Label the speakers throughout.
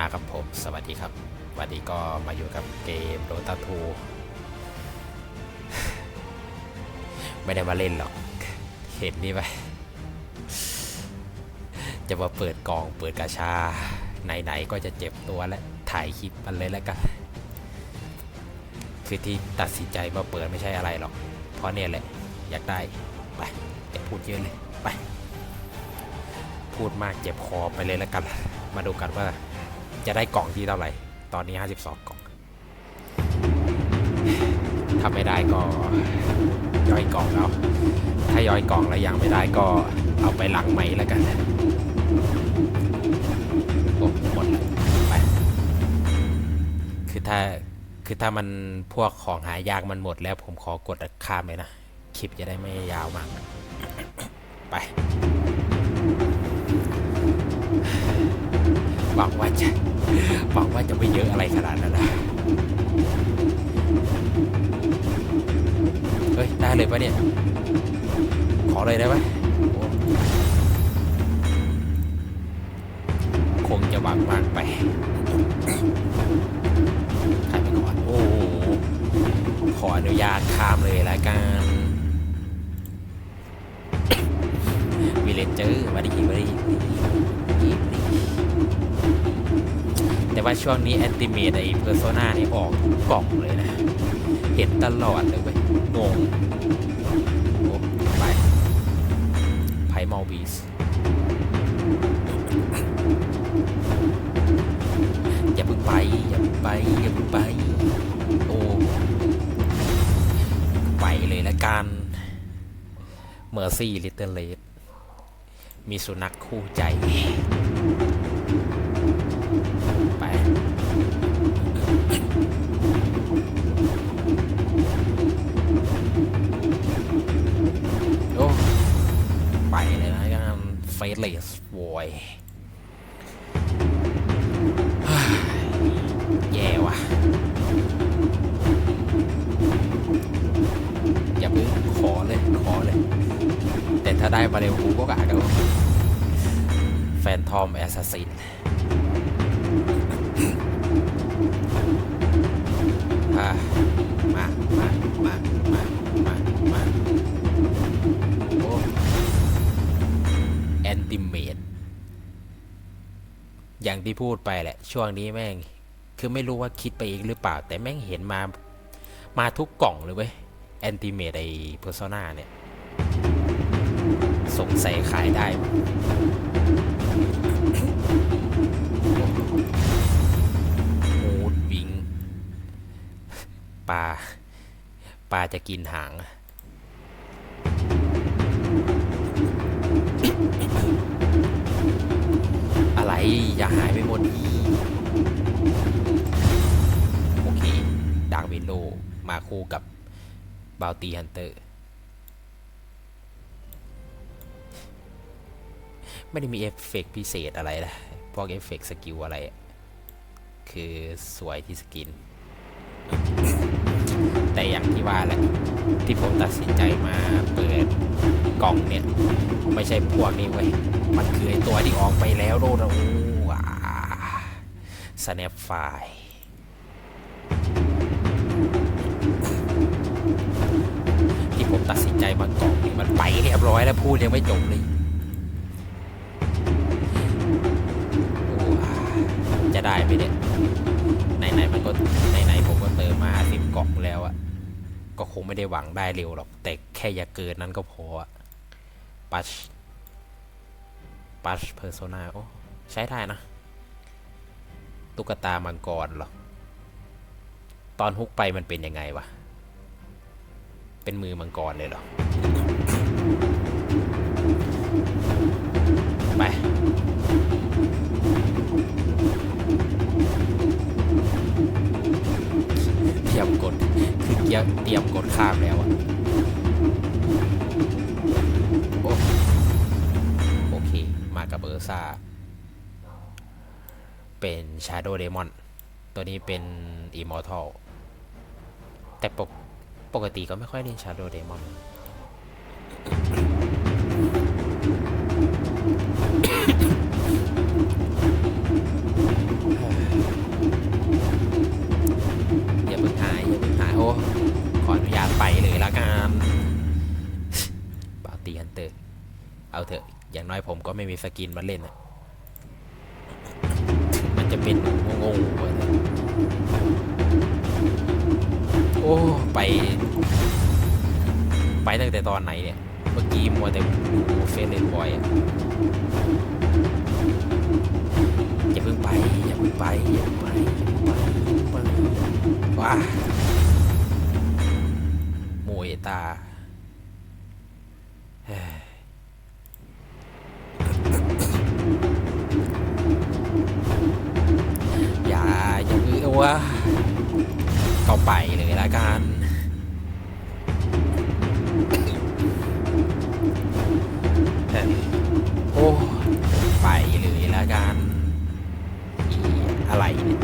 Speaker 1: มากับผม สวัสดีครับวันนี้ก็มาอยู่กับเกมโดตาทูไม่ได้มาเล่นหรอก เห็นนี่ไหมจะมาเปิดกองเปิดกาชา ไหนๆก็จะเจ็บตัวและถ่ายคลิปมันเลยแล้วกัน คือที่ตัดสินใจมาเปิดไม่ใช่อะไรหรอก เพราะเนี่ยแหละ อยากได้ ไปจะพูดเยอะเลย ไป พูดมากเจ็บคอไปเลยแล้วกัน มาดูกันว่า จะได้กล่องที่เท่าไหร่ ตอนนี้ 52 กล่องถ้าไม่ได้ก็ย่อยกล่องแล้ว ถ้าย่อยกล่องแล้วยังไม่ได้ก็เอาไปหลังไหมแล้วกันโอ้หมดแล้วไป คือถ้าคือถ้ามันพวกของหายากมันหมดแล้วผมขอกดข้ามเลยนะ คลิปจะได้ไม่ยาวมาก ไป หวังว่าจะหวังว่าจะไม่เยอะอะไรขนาดนั้นนะเฮ้ย ได้เลยปะเนี่ย ขอเลยได้ไหมคงจะหวังมากไปขายไปก่อนโอ้ขออนุญาตข้ามเลยละกันวิเลนเจอร์มาดีมาดี แต่ว่าช่วงนี้แอนติเมตไอเพอร์โซนานี่ออกทุกกล่องเลยนะ เห็นตลอดเลยเว้ยงงโอ้ไปไพมอลบีสอย่าเพิ่งไป อย่าเพิ่งไป อย่าเพิ่งไป โอ้ไปเลยละกันเมอร์ซี่ลิตเติ้ลเลดมีสุนัขคู่ใจ เฟสเลสวอยแย่ว่ะ อย่าเพิ่งขอเลย ขอเลย แต่ถ้าได้มาเร็วกูก็กะกันแฟนทอมแอสซัสซิน อย่างที่พูดไปแหละ ช่วงนี้แม่ง คือไม่รู้ว่าคิดไปเองหรือเปล่า แต่แม่งเห็นมา มาทุกกล่องเลยเว้ยแอนติเมตไอเพอร์โซนาเนี่ย สงสัยขายได้มั้งมูดวิงปลาปลาจะกินหาง อย่าหายไปหมดอีโอเคดาร์กวินโลมาคู่กับบาวตีฮันเตอร์ ไม่ได้มีเอฟเฟกต์พิเศษอะไรนะพวกเอฟเฟกต์สกิลอะไร คือสวยที่สกิน แต่อย่างที่ว่าแหละ ที่ผมตัดสินใจมาเปิดกล่องเนี่ย ไม่ใช่พวกนี้เว้ย มันคือไอตัวที่ออกไปแล้วโดนโอ้ ว้าสแนปไฟที่ผมตัดสินใจมากล่องนี่มันไปเรียบร้อยแล้วพูดยังไม่จบเลย จะได้ไหมเนี่ยไหนๆมันก็ไหนๆผมก็เติมมาสิบกล่องแล้วอะก็คงไม่ได้หวังได้เร็วหรอก แต่แค่อย่าเกินนั้นก็พออะปัชปัชเพอร์โซนาโอ้ใช้ได้นะ ตุ๊กตามังกรเหรอ ตอนฮุกไปมันเป็นยังไงวะ เป็นมือมังกรเลยเหรอ ไป เตรียมกด คือเกียเตรียมกดข้ามแล้วอะโอโอเค มากับเออร์ซ่า เป็น Shadow Demon ตัวนี้เป็น Immortal แต่ปกปกติก็ไม่ค่อยเล่น Shadow Demon อย่าเพิ่งหายอย่าเพิ่งหายโอ้ ขออนุญาตไปเลยละกันปาร์ตี้ฮันเตอร์ เอาเถอะ อย่างน้อยผมก็ไม่มีสกินมาเล่นนะ เป็นงงๆโอ้ไป ไปตั้งแต่ตอนไหนเนี่ย เมื่อกี้มัวแต่ดูเฟซเลนบอยอะอย่าเพิ่งไป อย่าเพิ่งไป อย่าเพิ่งไปว้าโมยตา ก็ไปเลยละกันโอ้ไปเลยล้วกันอีอะไรเนี่ย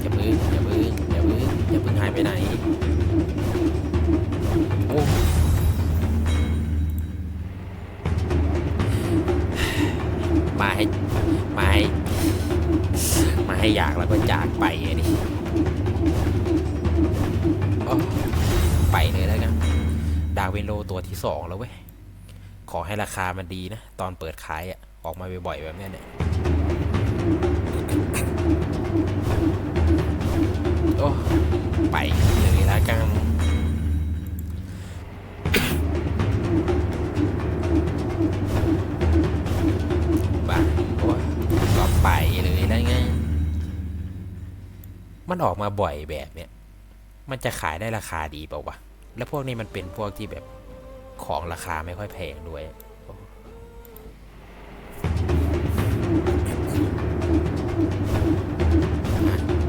Speaker 1: อย่าพึ่งอย่าพึ่งอย่าพึ่งอย่าพึ่งหายไปไหน ให้อยากแล้วก็จากไปอะดิโอ้ไปเลยแล้วกันดาวินโลตัวที่สองแล้วเว้ย ขอให้ราคามันดีนะ ตอนเปิดขายอะออกมาบ่อยๆแบบนี้เนี่ยโอ้ไปเลยแล้วกันบ้าโอ้ก็ไปเลยแล้วไง มันออกมาบ่อยแบบเนี้ยมันจะขายได้ราคาดีเปล่าวะแล้วพวกนี้มันเป็นพวกที่แบบของราคาไม่ค่อยแพงด้วย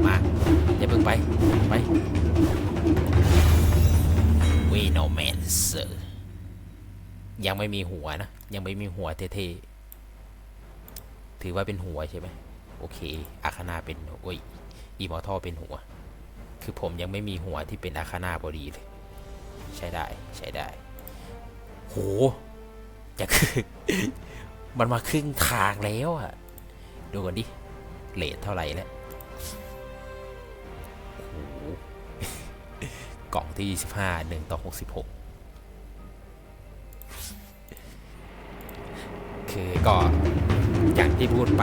Speaker 1: มาอย่าเพิ่งไป ไปวีโนแมนเซอร์ยังไม่มีหัวนะ ยังไม่มีหัวเท่ๆ ถือว่าเป็นหัวใช่ไหมโอเคอาคนาเป็น โอ้ย อีมอทอเป็นหัว คือผมยังไม่มีหัวที่เป็นอาคานาพอดีเลย ใช้ได้ใช้ได้ โหจะคือ มันมาครึ่งทางแล้วอะดูกันดิเลทเท่าไหร่แล้วโอ้โหกล่องที่ 25 1ต่อ 66 คือก็อย่างที่พูดไป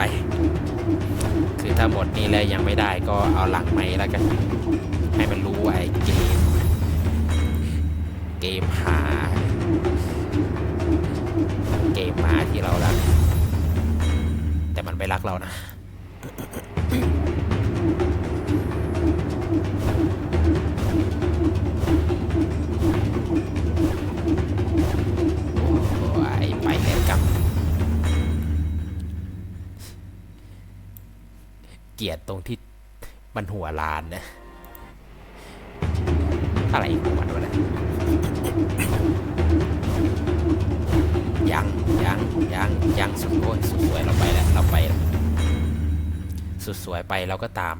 Speaker 1: คือถ้าหมดนี่แล้วยังไม่ได้ก็เอาหลังไม้แล้วกัน ให้มันรู้ว่าไอ้เกม เกมหา เกมหมาที่เรารัก แต่มันไม่รักเรานะ กลียดตรงที่มันหัวลานนะ อะไรของมันวะเนี่ยยังยังยังยังสุดโอ้ยสุดสวยเราไปแล้วเราไปแล้วสุดสวยไปเราก็ตาม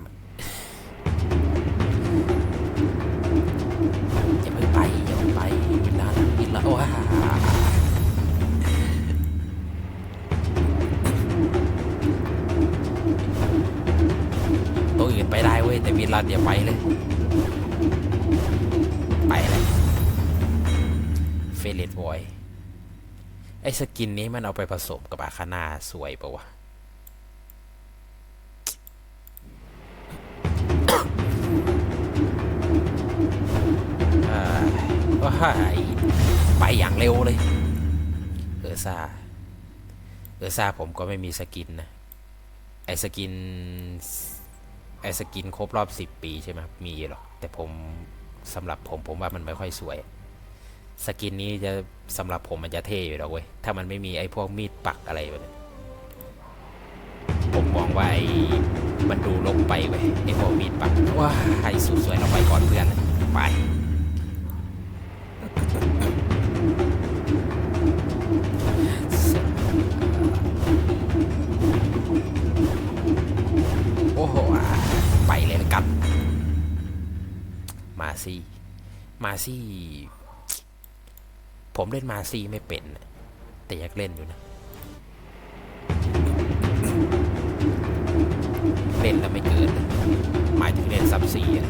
Speaker 1: อย่าเพิ่งไปอย่าเพิ่งไปเวลากินแล้วว้า ว้ยแต่วินลันอย่าไปเลย ไปเลยเฟเลตบอยไอ้สกินนี้มันเอาไปผสมกับอาคานาสวยปะวะอ่าว้าไปอย่างเร็วเลย เออซาเออซาผมก็ไม่มีสกินนะ ไอสกิน ไอสกินครบรอบสิบปีใช่ไหมมีหรอกแต่ผมสำหรับผมผมว่ามันไม่ค่อยสวย สกินนี้จะสำหรับผมมันจะเท่อยู่แล้วเว้ย ถ้ามันไม่มีไอ้พวกมีดปักอะไรแบบนี้ผมมองว่าไอ้มันดูลงไปเว้ยไอ้พวกมีดปักว้าไอ้สุดสวยเราไปก่อนเพื่อนไป มาซี่ มาซี่ ผมเล่นมาซี่ไม่เป็น แต่อยากเล่นอยู่นะ เล่นแล้วไม่เกินหมายถึงเล่นซับซี่อะ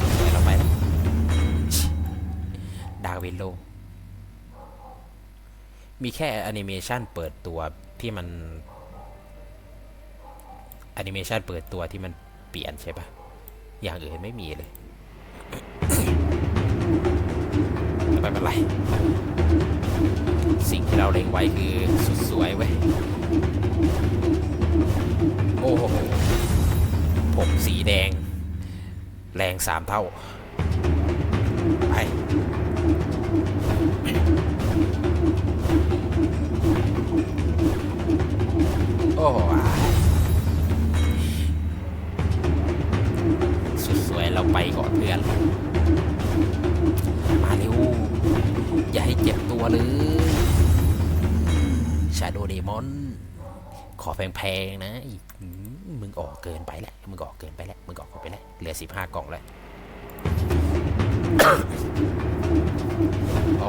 Speaker 1: สวเราไปดาวินโล มีแค่แอนิเมชันเปิดตัวที่มัน อนิเมชันเปิดตัวที่มันเปลี่ยนใช่ปะอย่างอื่นไม่มีเลยไม่เป็นไร สิ่งที่เราเล็งไว้คือสุดสวยเว้ย โอ้โห ผมสีแดง แรงสามเท่า ไปโอ้ ไปก่อนเพื่อน มาเร็ว อย่าให้เจ็บตัวเลยชาโดเดมอน ขอแพงๆนะมึงออกเกินไปแล้ว มึงออกเกินไปแล้ว มึงออกไปแล้ว เหลือสิบห้ากล่องแล้วโอ้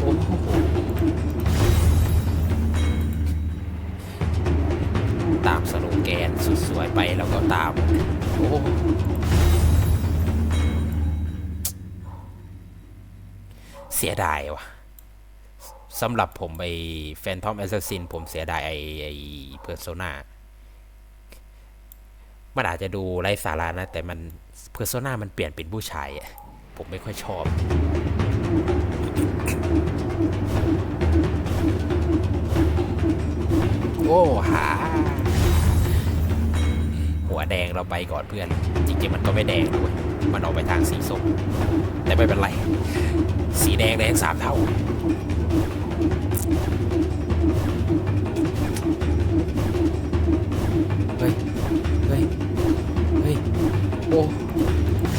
Speaker 1: โอ้โหตามสโลแกนสุดสวยไปแล้วก็ตาม โอ้ เสียดายว่ะสำหรับผมไอ้แฟนทอมแอสซัสซินผมเสียดายไอ้ไอ้เพอร์โซนามันอาจจะดูไร้สาระนะ แต่มันเพอร์โซนามันเปลี่ยนเป็นผู้ชายอะผมไม่ค่อยชอบ โอ้หา หัวแดงเราไปก่อนเพื่อน จริงๆมันก็ไม่แดงด้วย มันออกไปทางสีส้ม แต่ไม่เป็นไร สีแดงแดงสามเท่า เฮ้ย เฮ้ย เฮ้ย โอ้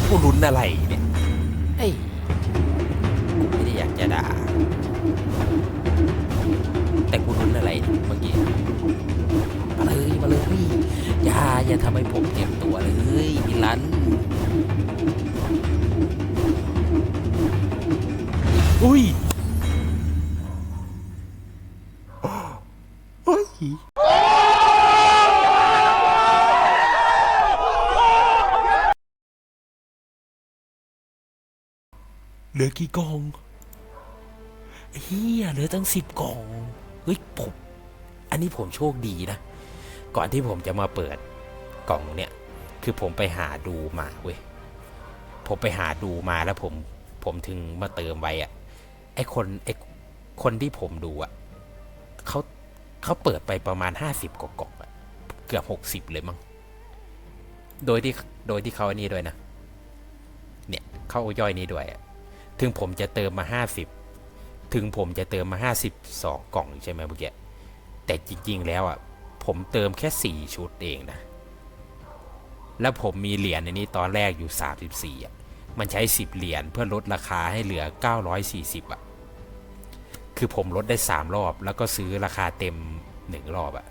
Speaker 1: กูลุ้นอะไรเนี่ยเฮ้ยไม่ได้อยากจะด่า แต่กูลุ้นอะไรเมื่อกี้าอย่าทำให้ผมเจ็บตัวเลยมิลัน อุ้ยเฮ้ยเหลือกี่กล่องเฮียเหลือตั้งสิบกล่อง เฮ้ยผม อันนี้ผมโชคดีนะ ก่อนที่ผมจะมาเปิดกล่องเนี่ย คือผมไปหาดูมาเว้ย ผมไปหาดูมาแล้วผมผมถึงมาเติมไว้อะไอคนไอคนที่ผมดูอะเขาเขาเปิดไปประมาณห้าสิบกว่ากล่องอะเกือบหกสิบเลยมั้ง โดยที่โดยที่เขาอันนี้ด้วยนะ เนี่ยเขาย่อยนี้ด้วยถึงผมจะเติมมาห้าสิบถึงผมจะเติมมาห้าสิบสองกล่องใช่ไหมเมื่อกี้แต่จริง ๆ แล้วอะ ผมเติมแค่สี่ชุดเองนะ แล้วผมมีเหรียญในนี้ตอนแรกอยู่สามสิบสี่อะมันใช้สิบเหรียญเพื่อลดราคาให้เหลือเก้าร้อยสี่สิบอะคือผมลดได้สามรอบ แล้วก็ซื้อราคาเต็มหนึ่งรอบอะ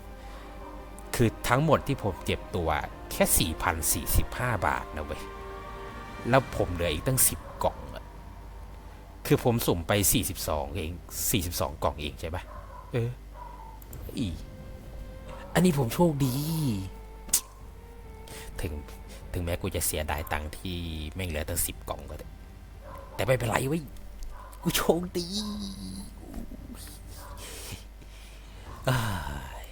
Speaker 1: คือทั้งหมดที่ผมเจ็บตัวแค่สี่พันสี่สิบห้าบาทนะเว้ย แล้วผมเหลืออีกตั้งสิบกล่องอะคือผมสุ่มไปสี่สิบสองเองสี่สิบสองกล่องเองใช่ปะเอออี อันนี้ผมโชคดี ถึงถึงแม้กูจะเสียดายตังค์ที่แม่งเหลือตั้งสิบกล่องก็เถอะแต่ไม่เป็นไรเว้ย กูโชคดีอ้าย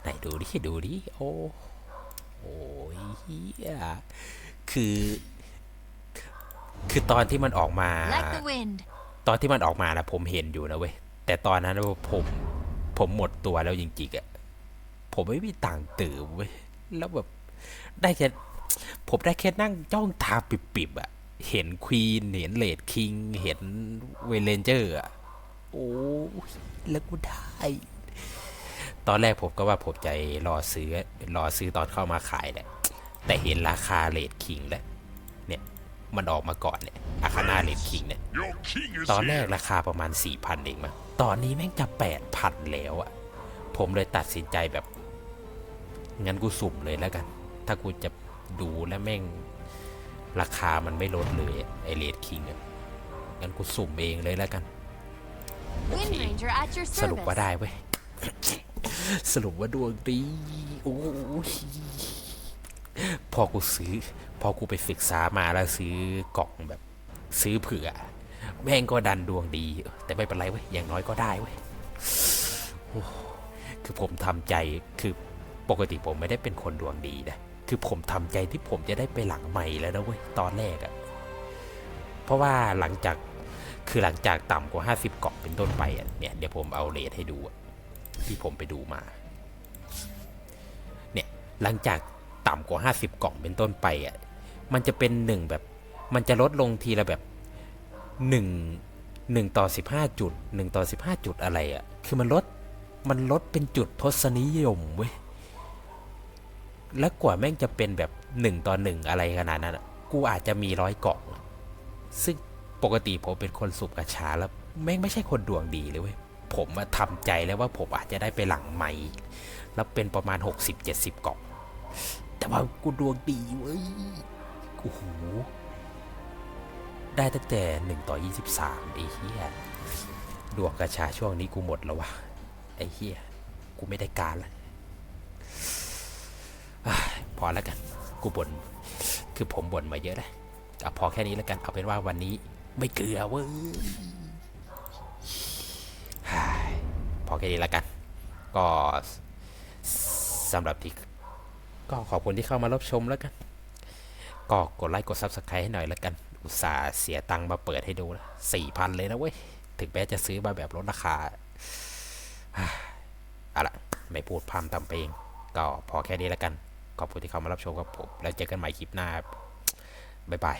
Speaker 1: ไหนดูดิดูดิ โอ้โอ้ยเหี้ยคือ คือตอนที่มันออกมา
Speaker 2: Like the wind.
Speaker 1: ตอนที่มันออกมานะผมเห็นอยู่นะเว้ย แต่ตอนนั้นผม ผมหมด ตัวแล้วจริงๆอะผมไม่มีตังค์ตื่มเว้ยแล้วแบบได้แค่ผมได้แค่นั่งจ้องตาปิบๆอะเห็นควีนเห็นเลดคิง เห็นเวเลนเจอร์อะโอ้ยแล้วกูได้ ตอนแรกผมก็ว่าผมจะรอซื้อ รอซื้อตอนเข้ามาขายแหละแต่เห็นราคาเลดคิงแล้วเนี่ย มันออกมาก่อนเนี่ยอาคาน่าเลดคิงเนี่ย
Speaker 3: Your king is
Speaker 1: ตอนแรก
Speaker 3: here.
Speaker 1: ราคาประมาณ4,000เองมั้งตอนนี้แม่งจะ8,000แล้วอะ ผมเลยตัดสินใจแบบ งั้นกูสุ่มเลยแล้วกัน ถ้ากูจะดูแล้วแม่งราคามันไม่ลดเลยอะไอเลดคิงอะงั้นกูสุ่มเองเลยแล้วกัน
Speaker 2: Wind Ranger at your
Speaker 1: สรุปว่า
Speaker 2: service.
Speaker 1: ได้เว้ย สรุปว่าดวงดีโอ้ยพอกูซื้อ พอกูไปศึกษามาแล้วซื้อกล่องแบบ ซื้อเผื่อ แม่งก็ดันดวงดี แต่ไม่เป็นไรเว้ย อย่างน้อยก็ได้เว้ยโอ้ คือผมทำใจคือปกติผมไม่ได้เป็นคนดวงดีนะคือผมทำใจที่ผมจะได้ไปหลังใหม่แล้วนะเว้ยตอนแรกอะเพราะว่าหลังจากคือหลังจากต่ำกว่า 50 เกาะเป็นต้นไปอะเนี่ยเดี๋ยวผมเอาเลทให้ดูอะที่ผมไปดูมาเนี่ยหลังจากต่ำกว่า 50กล่องเป็นต้นไปอะมันจะเป็นหนึ่งแบบมันจะลดลงทีละแบบหนึ่งหนึ่งต่อสิบห้าจุดหนึ่งต่อสิบห้าจุดอะไรอะ คือมันลด มันลดเป็นจุดทศนิยมเว้ย แล้วกว่าแม่งจะเป็นแบบหนึ่งต่อหนึ่งอะไรขนาดนั้นกูอาจจะมีร้อยกล่อง ซึ่งปกติผมเป็นคนสูบกระชาแล้ว แม่งไม่ใช่คนดวงดีเลยเว้ย ผมมาทำใจแล้วว่าผมอาจจะได้ไปหลังใหม่ แล้วเป็นประมาณ 60-70กล่อง แต่ว่ากูดวงดีเว้ย โอ้โห ได้ตั้งแต่1ต่อ23ไอ้เหี้ยดวงกระชาช่วงนี้กูหมดแล้ววะ ไอ้เหี้ยกูไม่ได้การล้วอ้ายพอแล้วกัน กูบ่น คือผมบ่นมาเยอะแล้วเอาพอแค่นี้แล้วกัน เอาเป็นว่าวันนี้ไม่เกลือเว้ยพอแค่นี้แล้วกัน ก็สำหรับที่ก็ขอบคุณที่เข้ามารับชมแล้วกัน ก็กดไลค์กด Subscribe ให้หน่อยแล้วกัน อุตส่าห์เสียตังค์มาเปิดให้ดูนะสี่พันเลยนะเว้ย ถึงแม้จะซื้อมาแบบลดราคา เอาละไม่พูดพร่ำทำเพลง ก็พอแค่นี้แล้วกัน ขอบคุณที่เข้ามารับชมกับผม แล้วเจอกันใหม่คลิปหน้า บ๊ายบาย